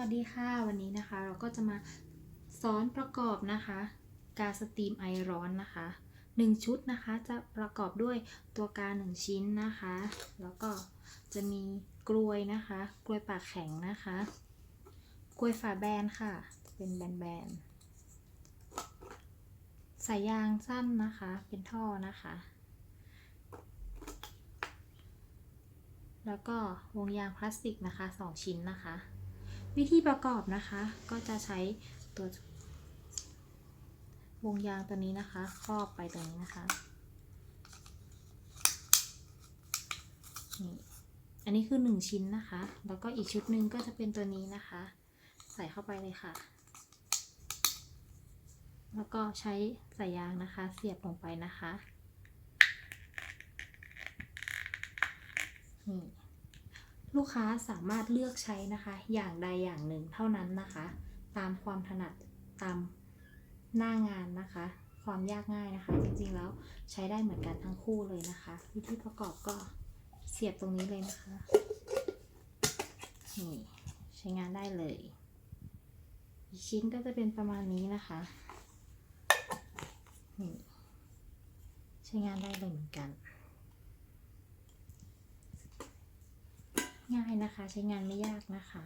วัสดีค่ะ วันนี้นะคะเราก็จะมาสอนประกอบนะคะ กาสตรีมไอร้อนนะคะ 1 ชุดนะคะจะประกอบด้วยตัวกา 1 ชิ้นนะคะ แล้วก็จะมีกลวยนะคะ กลวยปากแข็งนะคะ กลวยฝาแบนค่ะ เป็นแบนๆสายยางสั้นนะคะ เป็นท่อนะคะ แล้วก็วงยางพลาสติกนะคะ 2 ชิ้นนะคะ วิธีประกอบนะคะ ก็จะใช้ตัววงยางตัวนี้นะคะ ครอบไปตรงนี้นะคะนี่อันนี้คือ 1 ชิ้นนะคะ แล้วก็อีกชุดหนึ่งก็จะเป็นตัวนี้นะคะ ใส่เข้าไปเลยค่ะ แล้วก็ใช้สายยางนะคะ เสียบลงไปนะคะนี่ ลูกค้าสามารถเลือกใช้นะคะ อย่างใดอย่างหนึ่งเท่านั้นนะคะ ตามความถนัดตามหน้างานนะคะ ความยากง่ายนะคะ จริงๆแล้วใช้ได้เหมือนกันทั้งคู่เลยนะคะ วิธีประกอบก็เสียบตรงนี้เลยนะคะนี่ใช้งานได้เลย อีกชิ้นก็จะเป็นประมาณนี้นะคะนี่ใช้งานได้เลยเหมือนกัน ง่ายนะคะ ใช้งานไม่ยากนะคะ